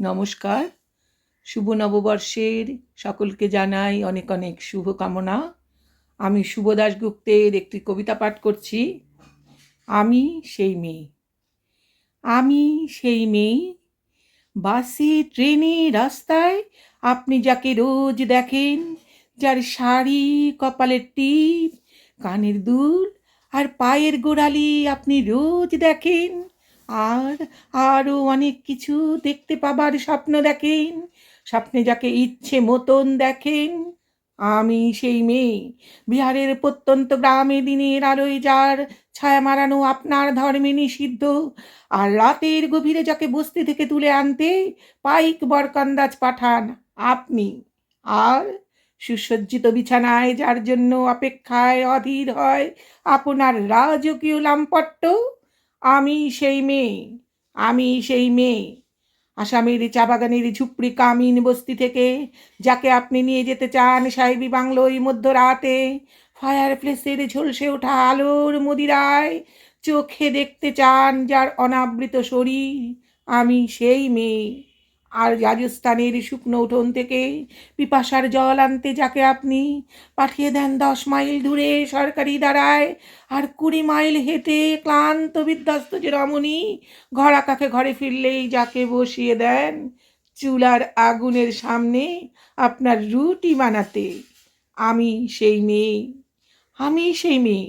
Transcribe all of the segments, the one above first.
নমস্কার। শুভ নববর্ষের সকলকে জানাই অনেক অনেক শুভকামনা। আমি শুভ দাশগুপ্তের একটি কবিতা পাঠ করছি। আমি সেই মেয়ে। আমি সেই মেয়ে। বাসে, ট্রেনে, রাস্তায় আপনি যাকে রোজ দেখেন, যার শাড়ি, কপালের টিপ, কানের দুল আর পায়ের গোড়ালি আপনি রোজ দেখেন আর আরও অনেক কিছু দেখতে পাবার স্বপ্ন দেখেন, স্বপ্নে যাকে ইচ্ছে মতন দেখেন। আমি সেই মেয়ে, বিহারের প্রত্যন্ত গ্রামে দিনের আলোয় যার ছায়া মারানো আপনার ধর্মে নিষিদ্ধ, আর রাতের গভীরে যাকে বস্তি থেকে তুলে আনতে পাইক বরকন্দাজ পাঠান আপনি। আর সুসজ্জিত বিছানায় যার জন্য অপেক্ষায় অধীর হয় আপনার রাজকীয় লাম্পট্ট আমি সেই মেয়ে, আমি সেই মেয়ে। আসামের চা বাগানের ঝুপড়ি কামিন বস্তি থেকে যাকে আপনি নিয়ে যেতে চান সাহেবী বাংলোয় মধ্যরাতে। ফায়ার প্লেসের ঝলসে ওঠা আলোর মদিরায় চোখে দেখতে চান যার অনাবৃত শরীর। আমি সেই মেয়ে। আর রাজস্থানের শুকনো উঠোন থেকে পিপাসার জল আনতে যাকে আপনি পাঠিয়ে দেন দশ মাইল দূরে সরকারি দাঁড়ায় আর কুড়ি মাইল হেঁটে ক্লান্ত বিধ্বস্ত যে রমণী ঘর আকাকে ঘরে ফিরলেই যাকে বসিয়ে দেন চুলার আগুনের সামনে আপনার রুটি বানাতে। আমি সেই মেয়ে, আমি সেই মেয়ে।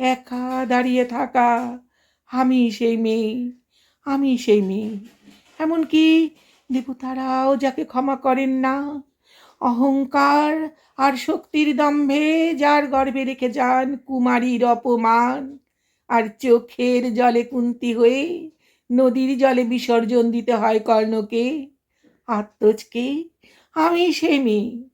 একা দাঁড়িয়ে থাকা। আমি সেই মেয়ে, আমি সেই মেয়ে। এমনকি দেবতারাও যাকে ক্ষমা করেন না, অহংকার আর শক্তির দম্ভে যার গর্ভে রেখে যান কুমারীর অপমান। আর চোখের জলে কুন্তি হয়ে নদীর জলে বিসর্জন দিতে হয় কর্ণকে। আত্মজকে, আমি সেই মেয়ে।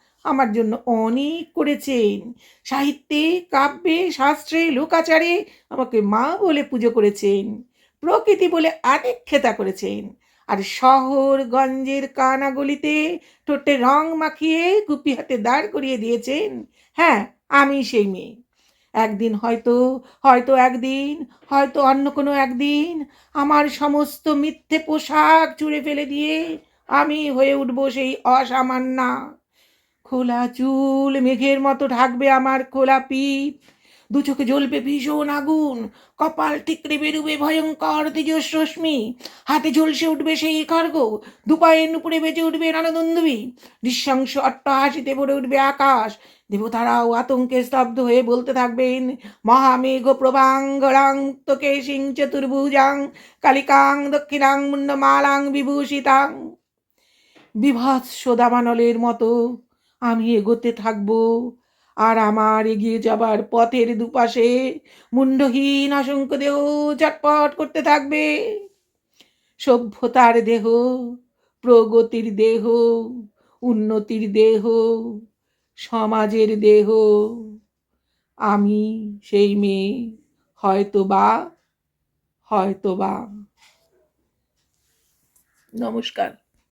আমার জন্য অনেক করেছেন। সাহিত্যে, কাব্যে, শাস্ত্রে, লোকাচারে আমাকে মা বলে পুজো করেছেন, প্রকৃতি বলে আরেক খেতা করেছেন। আর শহর গঞ্জের কানাগলিতে ঠোঁটে রং মাখিয়ে গুপি হাতে দাঁড় করিয়ে দিয়েছেন। হ্যাঁ আমি সেই মেয়ে। একদিন হয়তো হয়তো একদিন, হয়তো অন্য কোনো একদিন আমার সমস্ত মিথ্যে পোশাক চুড়ে ফেলে দিয়ে আমি হয়ে উঠব সেই অসামান্যা খোলা চুল মেঘের মতো ঢাকবে আমার খোলা পিঠ। দু চোখে জ্বলবে ভীষণ আগুন। কপাল ঠিকরে বেরুবে ভয়ঙ্কর তেজস রশ্মি হাতে ঝলসে উঠবে সেই খর্গ। দুপায়ের নুপুরে বেজে উঠবে রণদন্দবী নৃশংস অট্টহাসিতে ভরে উঠবে আকাশ। দেবতারাও আতঙ্কে স্তব্ধ হয়ে বলতে থাকবেন, মহামেঘ প্রভাঙ্গরাং তোকে সিং চতুর্ভুজাং, কালিকাং, দক্ষিণাং, মুন্ডমালাং বিভূষিতাং। বিভৎস দাবানলের মতো আমি এগোতে থাকব। আর আমার এগিয়ে যাবার পথের দুপাশে মুন্ডহীন অসংখ্য দেহ চটপট করতে থাকবে। সভ্যতার দেহ, প্রগতির দেহ, উন্নতির দেহ, সমাজের দেহ। আমি সেই মেয়ে হয়তো বা হয়তো বা নমস্কার।